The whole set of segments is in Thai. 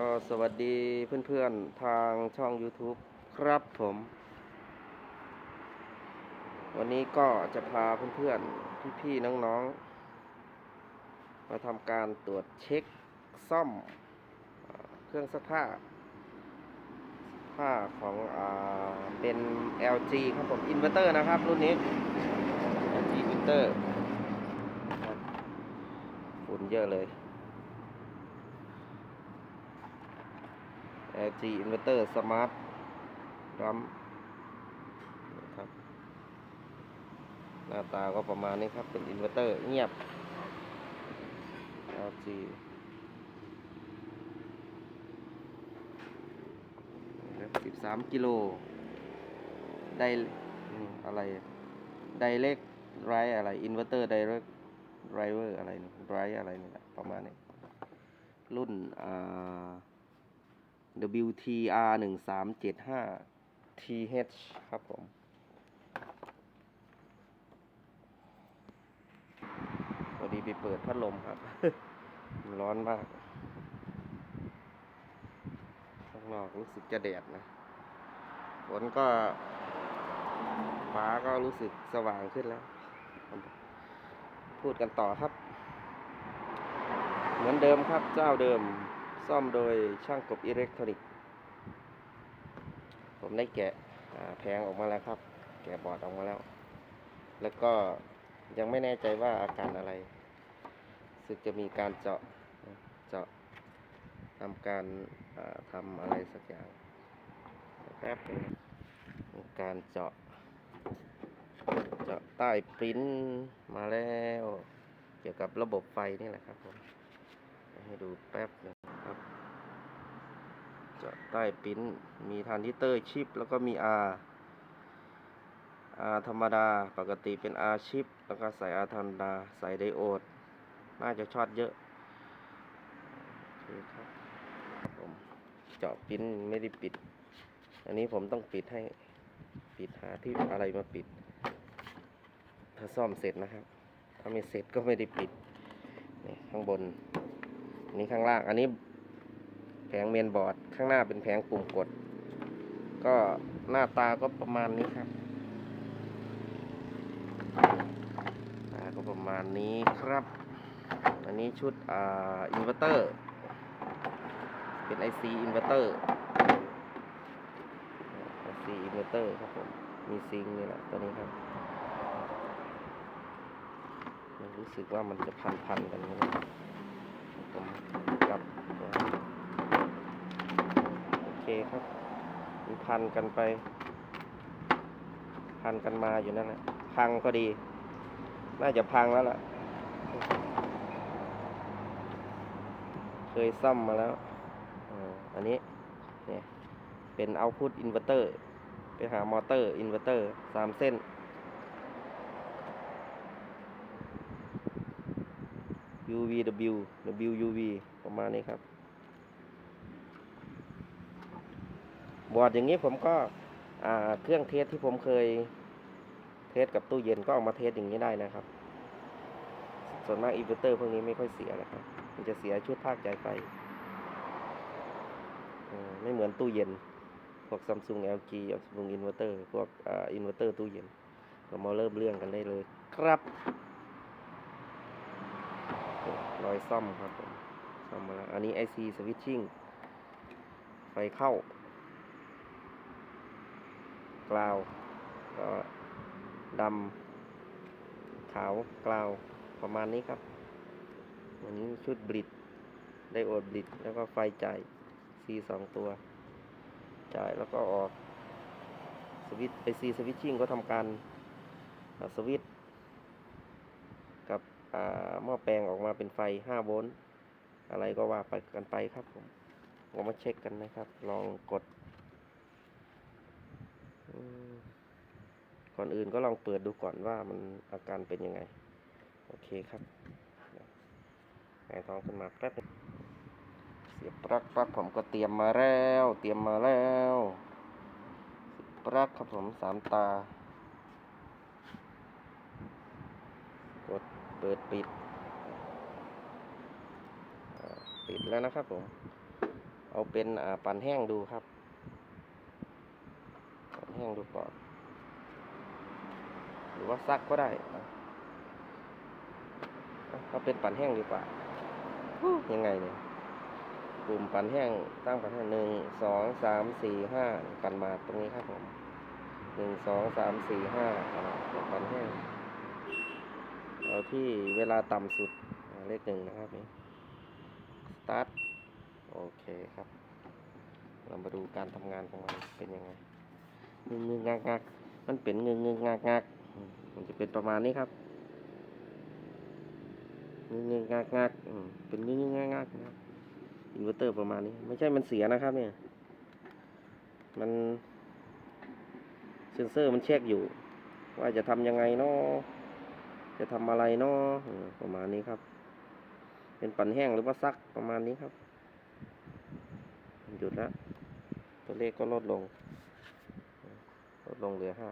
ก็สวัสดีเพื่อนๆ ทางช่อง YouTube ครับผม วันนี้ก็จะพาเพื่อนๆ พี่ๆ น้องๆ มาทำการตรวจเช็คซ่อมเครื่องซักผ้า ผ้าของอาเป็น LG ครับผมอินเวอร์เตอร์นะครับ รุ่นนี้ LG อินเวอร์เตอร์ฝุ่นเยอะเลย LG Inverter Smart RAM นะครับหน้าตาก็ประมาณนี้ครับ เป็นอินเวอร์เตอร์เงียบ LG สิบสามกิโล ไดอืมอะไร ไดเรกไรอะไร อินเวอร์เตอร์ไดเรกไรเวอร์อะไรไรอะไรนี่แหละประมาณนี้ รุ่น อ่า WTR หนึ่งสามเจ็ดห้า TH ครับผม พอดีไปเปิดพัดลมครับ ร้อนมาก ข้างนอกรู้สึกจะแดดนะ ฝนก็ ฟ้าก็รู้สึกสว่างขึ้นแล้ว พูดกันต่อครับ เหมือนเดิมครับ เจ้าเดิม ซ่อมโดยช่างกบอิเล็กทรอนิกส์ ผมได้แกะแผงออกมาแล้วครับ แกะบอร์ดออกมาแล้ว แล้วก็ยังไม่แน่ใจว่าอาการอะไรสึกจะมีการเจาะ เจาะทำการทำอะไรสักอย่างแป๊บนึงการเจาะ เจาะใต้ปริ้นมาแล้ว เกี่ยวกับระบบไฟนี่แหละครับผมให้ดูแป๊บนึ จะใต้ปิ้นมีทานซิเตอร์ชิป แล้วก็มี R R ธรรมดาปกติเป็น R ชิป แล้วก็ใส่ R ธรรมดา ใส่ไดโอด น่าจะช็อตเยอะโอเคครับผมเจาะปิ้นไม่ได้ปิด อันนี้ผมต้องปิดให้ปิดหาที่อะไรมาปิด ถ้าซ่อมเสร็จนะครับ ถ้าไม่เสร็จก็ไม่ได้ปิดนี่ข้างบนนนี้ข้างล่าง อันนี้ งเมนบอร์ด ข้างหน้าเป็นแผงปุ่มกด ก็หน้าตาก็ประมาณนี้ครับตาก็ประมาณนี้ครับ อันนี้ชุดอ่าอินเวอร์เตอร์ เป็น IC อินเวอร์เตอร์ IC อินเวอร์เตอร์ครับผม มีซิงนี่แหละตัวนี้ครับมันรู้สึกว่ามันจะพันพันๆกันนะผมกลับตัวโอ เคครับมันพันกันไป พันกันมาอยู่นั่นแหละพังก็ดี น่าจะพังแล้วล่ะ เคยซ่อมมาแล้วอันนี้เนี่ยเป็นเอาพุตอินเวอร์เตอร์ ไปหามอเตอร์อินเวอร์เตอร์สามเส้น UVW WUV ประมาณนี้ครับ บอร์ดอย่างนี้ผมก็เครื่องเทสที่ผมเคยเทสกับตู้เย็นก็เอามาเทสอย่างนี้ได้นะครับ ส่วนมากอินเวอร์เตอร์พวกนี้ไม่ค่อยเสียนะครับ มันจะเสียชุดภาคจ่ายไฟไม่เหมือนตู้เย็น พวก Samsung LG Samsung Inverter พวกอินเวอร์เตอร์ตู้เย็นเรามาเริ่มเรื่องกันได้เลยครับรอยซ่อมครับผมซ่อมมาแล้ว อันนี้ IC switching ไฟเข้า กลาวก็ดำขาวกลาวประมาณนี้ครับวันนี้ชุดบลิดไดโอดบลิดแล้วก็ไฟจ่าย C สองตัว จ่ายแล้วก็ออกสวิตไอซีสวิตชิ่งก็ทำการสวิตกับอ่าหม้อแปลงออกมาเป็นไฟ 5 โวลต์อะไรก็ว่าไปกันไปครับผมเรามาเช็คกันนะครับ ลองกด ก่อนอื่นก็ลองเปิดดูก่อนว่ามันอาการเป็นยังไง โอเคครับไงท้องขึ้นมาแป๊บเสียบปลั๊กปลั๊กผมก็เตรียมมาแล้ว เตรียมมาแล้วปลั๊กครับผมสามตา กดเปิดปิดปิดแล้วนะครับผม เอาเป็นปั่นแห้งดูครับ ดูก่อน หรือว่าซักก็ได้อะอะเอาเป็นปั่นแห้งดีกว่าฮู้ยังไงเนี่ยปุ่มปั่นแห้งตั้งปั่นแห้งหนึ่งสองสามสี่ห้าปั่นมาตรงนี้ครับผมหนึ่งสองสามสี่ห้าอ่าปั่นแห้งเอาที่เวลาต่ำสุดอ่าเลขหนึ่งนะครับนี่สตาร์ทโอเคครับ เรามาดูการทำงานของมันเป็นยังไง งึงงึงงักงักมันเป็นเงึงงึงงักงักมมันจะเป็นประมาณนี้ครับเงึงงึงงักงักเป็นเงึงงึงงักงักนะครับอินเวอร์เตอร์ประมาณนี้ ไม่ใช่มันเสียนะครับ เนี่ย มันเซนเซอร์มันเช็คอยู่ ว่าจะทำยังไงเนาะจะทำอะไรเนาะประมาณนี้ครับ เป็นปั่นแห้งหรือว่าซักประมาณนี้ครับหยุดแล้วตัวเลขก็ลดลง ลดลงเหลือห้า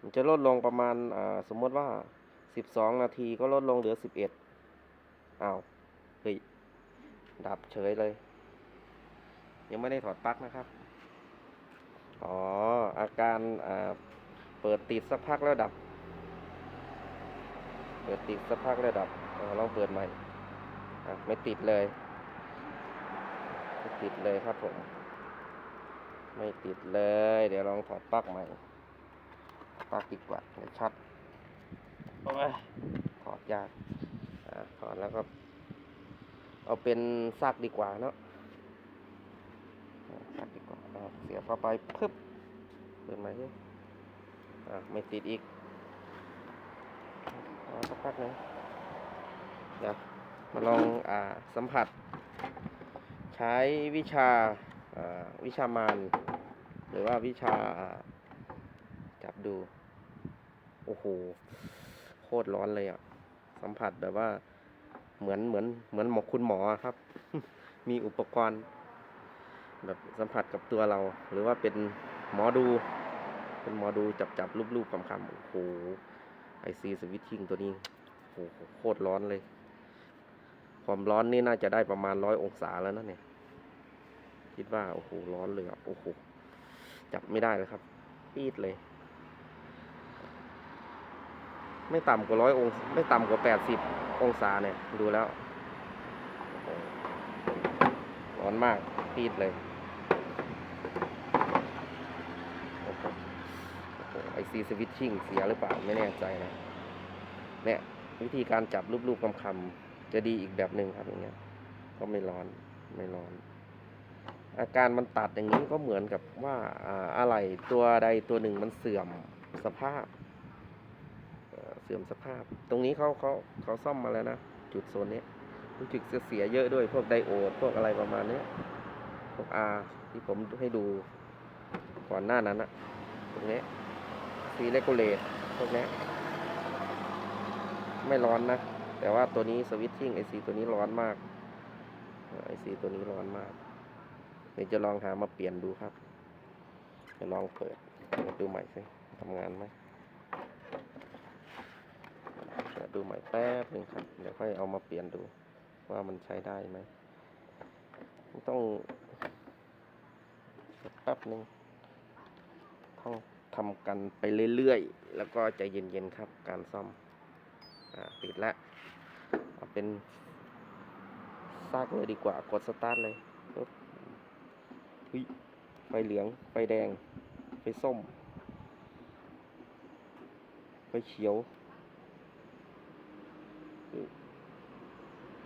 มันจะลดลงประมาณอ่าสมมติว่าสิบสองนาทีก็ลดลงเหลือสิบเอ็ดอ้าวเฮ้ยดับเฉยเลย ยังไม่ได้ถอดปลั๊กนะครับ อ๋อ อาการอ่าเปิดติดสักพักแล้วดับ เปิดติดสักพักแล้วดับอ่าลองเปิดใหม่ไม่ติดเลย ไม่ติดเลยครับผม ไม่ติดเลย เดี๋ยวลองถอดปลั๊กใหม่ปลั๊กดีกว่าเดี๋ยวช็อตโอ้ยถอดยากอ่าถอดแล้วก็ เอาเป็นซากดีกว่าเนาะอ่าซากดีกว่าอ่าเสียบเข้าไปพึบเปิดใหม่ดิอ่าไม่ติดอีกรอสักพักหนึงเดี๋ยวมาลองอ่าสัมผัส ใช้วิชาอ่า วิชามานหรือว่าวิชาจับดู โอ้โห โคตรร้อนเลยอะ สัมผัสแบบว่า เหมือนเหมือนเหมือนหมอคุณหมอครับ มีอุปกรณ์ แบบสัมผัสกับตัวเรา หรือว่าเป็นหมอดู เป็นหมอดูจับจับรูปรูปคำคำโอ้โหไอซีสวิตชิ่งตัวนี้โอ้โหโคตรร้อนเลย ความร้อนนี่น่าจะได้ประมาณร้อยองศาแล้วนะเนี่ย คิดว่า โอ้โห ร้อนเลยอะ โอ้โห จับไม่ได้เลยครับ ปีดเลย ไม่ต่ำกว่าร้อยองศาไม่ต่ำกว่าแปดสิบองศาเนี่ย ดูแล้ว ร้อนมาก ปีดเลยไอซีสวิตชิ่งเสียหรือเปล่า ไม่แน่ใจนะ เนี่ย วิธีการจับรูปๆคำๆจะดีอีกแบบหนึ่งครับอย่างเงี้ย ก็ไม่ร้อน ไม่ร้อน อาการมันตัดอย่างนี้ก็เหมือนกับว่าอะไรตัวใดตัวหนึ่งมันเสื่อมสภาพ เสื่อมสภาพ ตรงนี้เขาเขาเขาซ่อมมาแล้วนะ จุดโซนนี้รู้สึกเสียเยอะด้วยพวกไดโอด พวกอะไรประมาณนี้พวกอาที่ผมให้ดูก่อนหน้านั้นอะตรงนี้ซีเลกูเลตพวกนี้ไม่ร้อนนะ แต่ว่าตัวนี้สวิตชิ่งไอซีตัวนี้ร้อนมากไอซีตัวนี้ร้อนมาก ดี๋ยวจะลองหามาเปลี่ยนดูครับจะลองเปิดเปิดดูใหม่สิทำงานไหมเปิดดูใหม่แป๊บหนึ่งครับ เดี๋ยวค่อยเอามาเปลี่ยนดู ว่ามันใช้ได้ไหม ต้องแป๊บหนึ่งต้องทำกันไปเรื่อยๆ แล้วก็ใจเย็นๆครับ การซ่อมอ่าปิดแล้วเอาเป็นซากเลยดีกว่า กดสตาร์ทเลย เฮ้ยไฟเหลือง ไฟแดง ไฟส้ม ไฟเขียว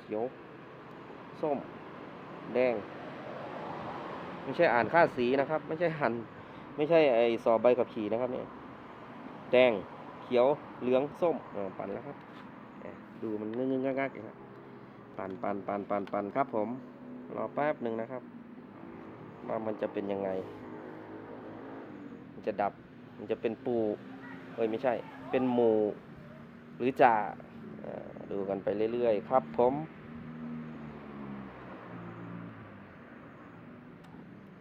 เขียว ส้ม แดง ไม่ใช่อ่านค่าสีนะครับ ไม่ใช่หัน ไม่ใช่ไอสอบใบขับขี่นะครับเนี่ย แดง เขียว เหลือง ส้มอ่าปั่นแล้วครับ ดูมันเงึงๆงักๆอย่างนี้ปั่นปั่นปั่นปั่นปั่นครับผม รอแป๊บหนึ่งนะครับ ว่ามันจะเป็นยังไง มันจะดับ มันจะเป็นปูเอ้ยไม่ใช่ เป็นหมูหรือจ่าดูกันไปเรื่อยๆ ครับผม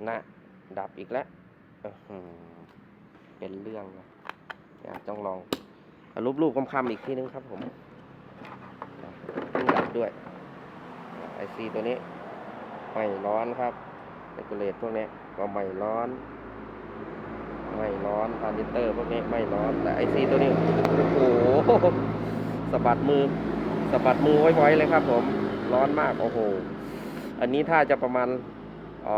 นะดับอีกแล้วเป็นเรื่องนะต้องลองรูปๆคำๆอีกทีนึงครับผมดับด้วยไอซีตัวนี้ไม่ร้อนครับ เรกูเลตพวกนี้ก็ไม่ร้อน ไม่ร้อนทรานิเตอร์พวกนี้ไม่ร้อน แต่ไอซีตัวนี้ โอ้โหสะบัดมือสะบัดมือไว้ๆเลยครับผมร้อนมาก โอ้โห อันนี้ถ้าจะประมาณเอ่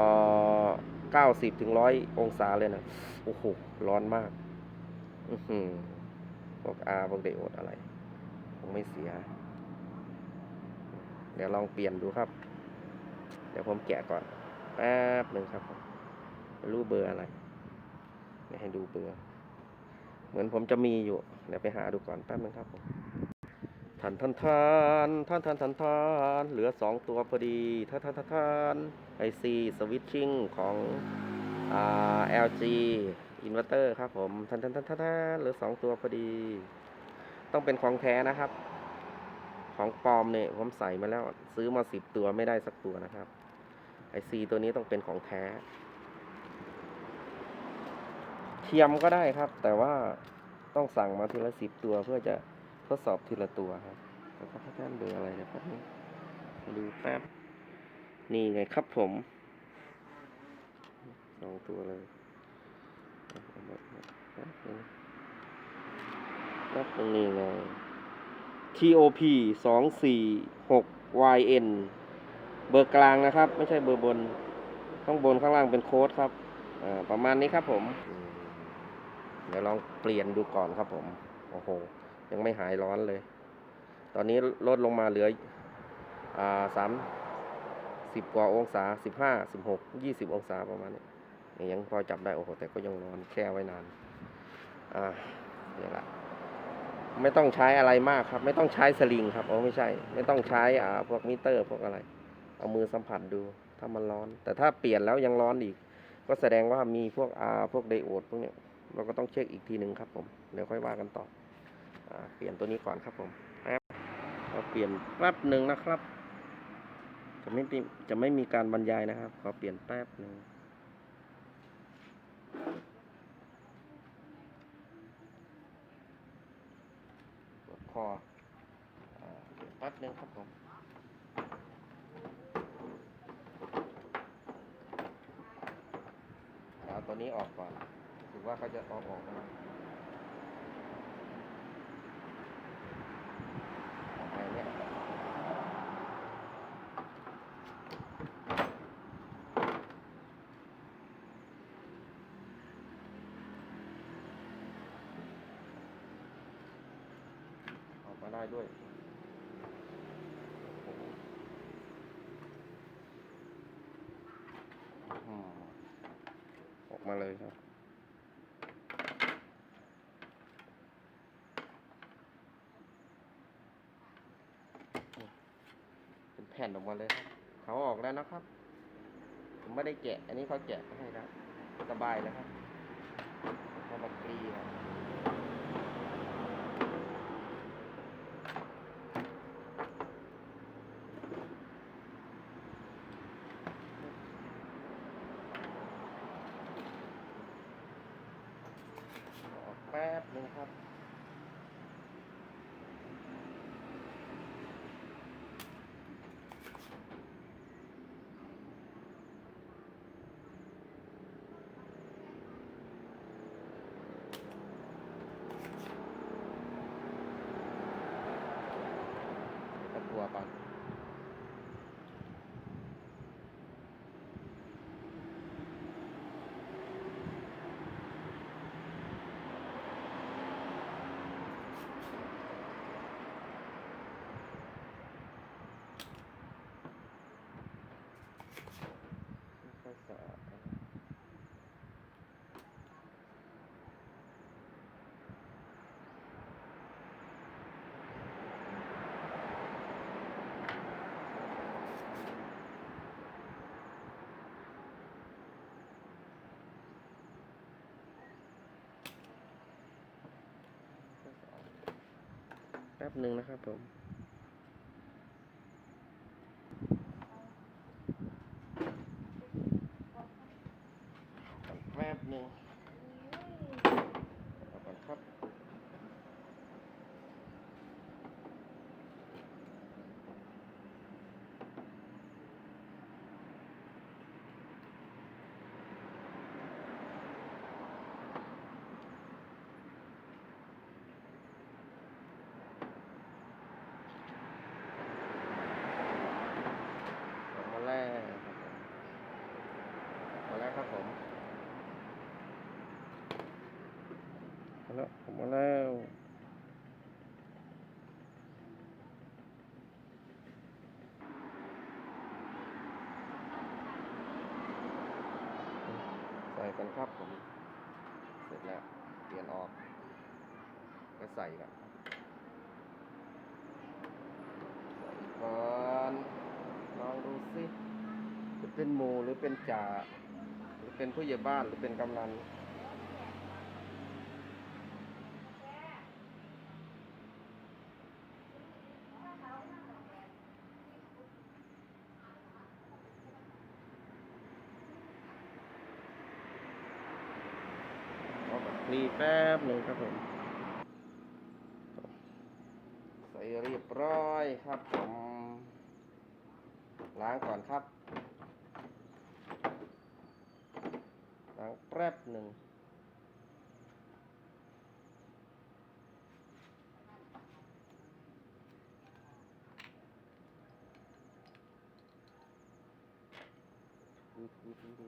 อเก้าสิบถึงร้อยองศาเลยนะ โอ้โห ร้อนมาก อือหือพวกอาพวกเดโอดอะไร คงไม่เสีย เดี๋ยวลองเปลี่ยนดูครับ เดี๋ยวผมแกะก่อน แป๊บหนึ่งครับผมไม่รู้เบอร์อะไรไม่ให้ดูเบอร์ เหมือนผมจะมีอยู่ เดี๋ยวไปหาดูก่อนแป๊บหนึงครับผมทันทันทันทันทันทันทันเหลือสองตัวพอดีทันทันทันทันไอซีสวิตชิ่งของอ่า LG อินเวอร์เตอร์ครับผมทันทันทันทันทันเหลือสองตัวพอดี ต้องเป็นของแท้นะครับ ของปลอมเนี่ยผมใส่มาแล้ว ซื้อมาสิบตัวไม่ได้สักตัวนะครับ ไอซีตัวนี้ต้องเป็นของแท้ เทียมก็ได้ครับ แต่ว่าต้องสั่งมาทีละสิบตัวเพื่อจะทดสอบทีละตัวครับแล้วก็ท่านเบอร์อะไรนะครับดูแป๊บ นี่ไงครับผมสองตัวเลยเอามาแป๊บนึงนึงนี่ไง TOP สองสี่หก YN เบอร์กลางนะครับ ไม่ใช่เบอร์บน ข้างบนข้างล่างเป็นโค้ดครับประมาณนี้ครับผม เดี๋ยวลองเปลี่ยนดูก่อนครับผม โอ้โห ยังไม่หายร้อนเลย ตอนนี้ลดลงมาเหลืออ่าสามสิบกว่าองศาสิบห้าสิบหกยี่สิบองศาประมาณนี้ยังพอจับได้โอ้โหแต่ก็ยังร้อนแช่ไว้นาน อ่าเนี่ยวละไม่ต้องใช้อะไรมากครับ ไม่ต้องใช้สลิงครับโอ้ไม่ใช่ ไม่ต้องใช้อ่าพวกมิเตอร์พวกอะไร เอามือสัมผัสดู ถ้ามันร้อน แต่ถ้าเปลี่ยนแล้วยังร้อนอีก ก็แสดงว่ามีพวกอาพวกไดโอดพวกเนี้ยเราก็ต้องเช็คอีกทีหนึ่งครับผมเดี๋ยวค่อยว่ากันต่ออเปลี่ยนตัวนี้ก่อนครับผมแป๊บเราเปลี่ยนแป๊บหนึ่งนะครับ จะไม่จะไม่มีการบรรยายนะครับขอเปลี่ยนแป๊บหนึ่งคอแป๊บหนึ่งครับผม เอา ตัวนี้ออกก่อนถือว่าเขาจะออกออกมาออกไปเนี่ยออกมาได้ด้วยอืม ออก มาเลยครับ เป็นแผ่นออกมาเลยครับเขาออกแล้วนะครับ ผมไม่ได้แกะ อันนี้เขาแกะให้แล้วสบายแล้วครับเขามากรีครับออกแป๊บนึงครับ ตะกัวก่อนค่อยๆสะอาดครับแป๊บหนึ่งนะครับผม แป๊บหนึ่งเอาก่อนครับ อ ครับผมมาแล้วผมมาแล้วใส่กันครับผม เสร็จแล้ว เปลี่ยนออก ก็ใส่กันใส่ก่อนลองดูสิจะเป็นหมูหรือเป็นจ่าหรือ เป็นผู้ใหญ่บ้านหรือเป็นกำนันเอาแบบรีแป๊บหนึ่งครับผมใส่เรียบร้อยครับผมล้างก่อนครับั้งแป๊บหนึ่งดูดูดูดู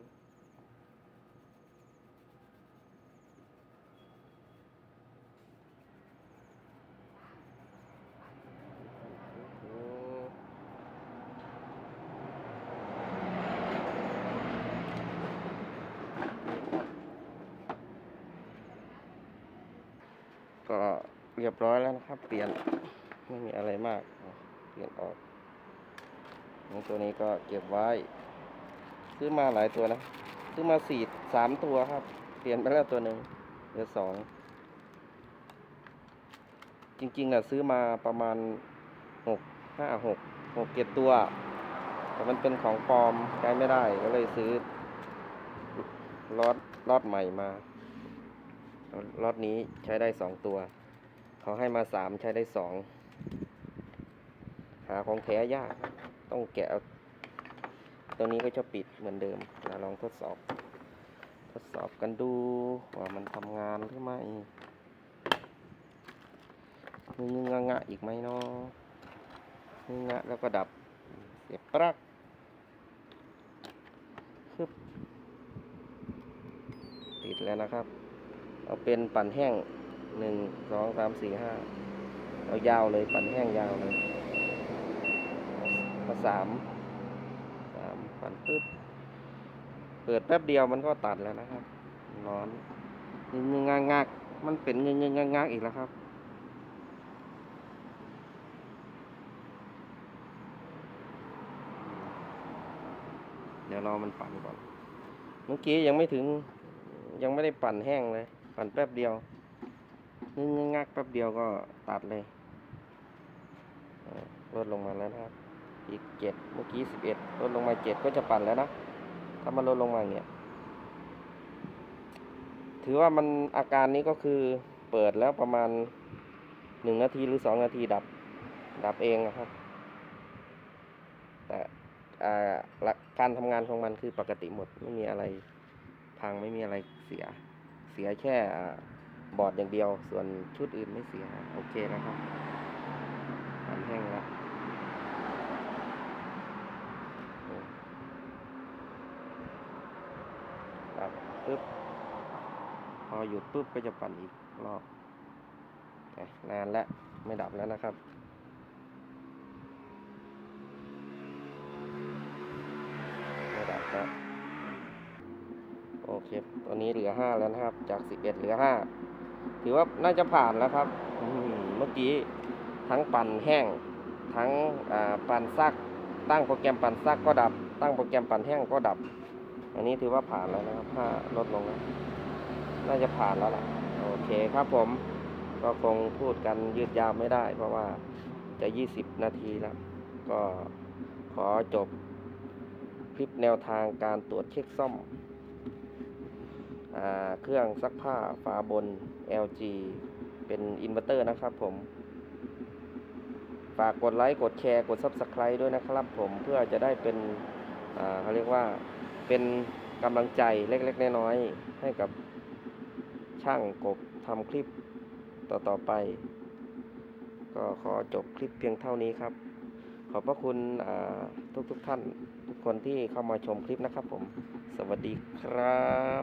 ก็ เรียบร้อยแล้วนะครับ เปลี่ยนไม่มีอะไรมาก เปลี่ยนออกนี่ตัวนี้ก็เก็บไว้ ซื้อมาหลายตัวนะ ซื้อมาสี่สามตัวครับ เปลี่ยนไปแล้วตัวหนึ่งเหลือสอง จริงๆอะซื้อมาประมาณหกห้าหกหกเจ็ดตัว แต่มันเป็นของปลอมใช้ไม่ได้ก็เลยซื้อล็อตล็อตใหม่มาล็อตนี้ใช้ได้สองตัว เขาให้มาสามใช้ได้สองหาของแท้ยาก ต้องแกะตัวนี้ก็จะปิดเหมือนเดิมนะลองทดสอบ ทดสอบกันดูว่ามันทำงานหรือไม่งึงงะงะอีกไหมเนาะงึงงะแล้วก็ดับเสียบปลั๊กคึบติดแล้วนะครับ เอาเป็นปั่นแห้ง หนึ่งสองสามสี่ห้าเอายาวเลยปั่นแห้งยาวเลยมาสามสามปั่นปึ๊บเปิดแป๊บเดียวมันก็ตัดแล้วนะครับ ร้อนงึงงงางากมันเป็นงึงงงางากอีกแล้วครับเดี๋ยวรอมันปั่นก่อน เมื่อกี้ยังไม่ถึงยังไม่ได้ปั่นแห้งเลย ปั่นแป๊บเดียว งึงงักแป๊บเดียวก็ตัดเลยลดลงมาแล้วนะครับ อีกเจ็ดเมื่อกี้สิบเอ็ดลดลงมาเจ็ดก็จะปั่นแล้วนะ ถ้ามันลดลงมาเงี้ยถือว่ามันอาการนี้ก็คือเปิดแล้วประมาณหนึ่งนาทีหรือสองนาทีดับ ดับเองนะครับ แต่อาการทำงานของมันคือปกติหมด ไม่มีอะไรพังไม่มีอะไรเสีย เสียแค่ บอดอย่างเดียว ส่วนชุดอื่นไม่เสีย โอเคนะครับปันแห้งแล้วครับปึ๊บ พอหยุดปุ๊บก็จะปั่นอีกรอบนานแล้ว ไม่ดับแล้วนะครับไม่ดับแล้วโอเค ตอนนี้เหลือห้าแล้วนะครับ จากสิบเอ็ดเหลือห้า ถือว่าน่าจะผ่านแล้วครับเมื่อกี้ทั้งปั่นแห้ง ทั้งปั่นซัก ตั้งโปรแกรมปั่นซักก็ดับ ตั้งโปรแกรมปั่นแห้งก็ดับ อันนี้ถือว่าผ่านแล้วนะครับถ้าลดลงแล้วน่าจะผ่านแล้วล่ะโอเคครับผมก็คงพูดกันยืดยาวไม่ได้ เพราะว่าจะยี่สิบนาทีแล้ว ก็ขอจบคลิปแนวทางการตรวจเช็คซ่อม เครื่องซักผ้าฝาบน LG เป็นอินเวอร์เตอร์นะครับผม ฝากกดไลค์กดแชร์กด Subscribe ด้วยนะครับผมเพื่อจะได้เป็นเขาเรียกว่าเป็นกำลังใจเล็กๆ น้อยๆให้กับช่างกบทำคลิปต่อๆไป ก็ขอจบคลิปเพียงเท่านี้ครับ ขอบพระคุณทุกทุกๆท่านทุกคนที่เข้ามาชมคลิปนะครับผม สวัสดีครับ